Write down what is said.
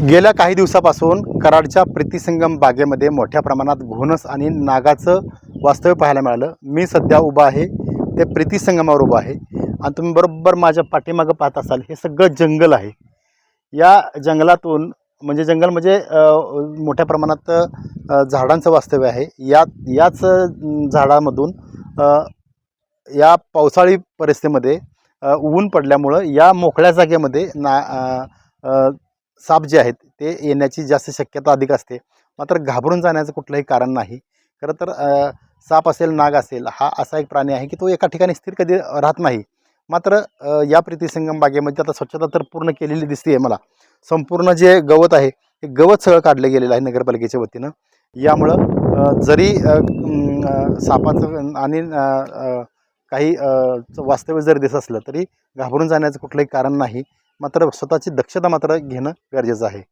गेल्या काही दिवसापासून कराडच्या प्रीतिसंगम बागेमध्ये मोठ्या प्रमाणात घोणस आणि नागाचं वास्तव्य पाहायला मिळालं. मी सध्या उभा आहे ते प्रीतिसंगमावर उभा आहे. आणि तुम्ही बरोबर माझ्या पाठीमागं पाहत असाल हे सगळं जंगल आहे. या जंगलातून म्हणजे जंगल म्हणजे मोठ्या प्रमाणात झाडांचं वास्तव्य आहे. या याच झाडामधून या पावसाळी परिस्थितीमध्ये ऊन पडल्यामुळं या मोकळ्या जागेमध्ये ना साप जे आहेत ते येण्याची जास्त शक्यता अधिक असते. मात्र घाबरून जाण्याचं कुठलंही कारण नाही. खरं तर साप असेल नाग असेल हा असा एक प्राणी आहे की तो एका ठिकाणी स्थिर कधी राहत नाही. मात्र या प्रीतिसंगम बागेमध्ये आता स्वच्छता तर पूर्ण केलेली दिसते आहे मला. संपूर्ण जे गवत आहे हे गवत सगळं काढलं गेलेलं आहे नगरपालिकेच्या वतीनं. यामुळं जरी सापाचं आणि काही वास्तव्य जरी दिसत असलं तरी घाबरून जाण्याचं कुठलंही कारण नाही. मात्र स्वतःची दक्षता मात्र घेणं गरजेचं आहे.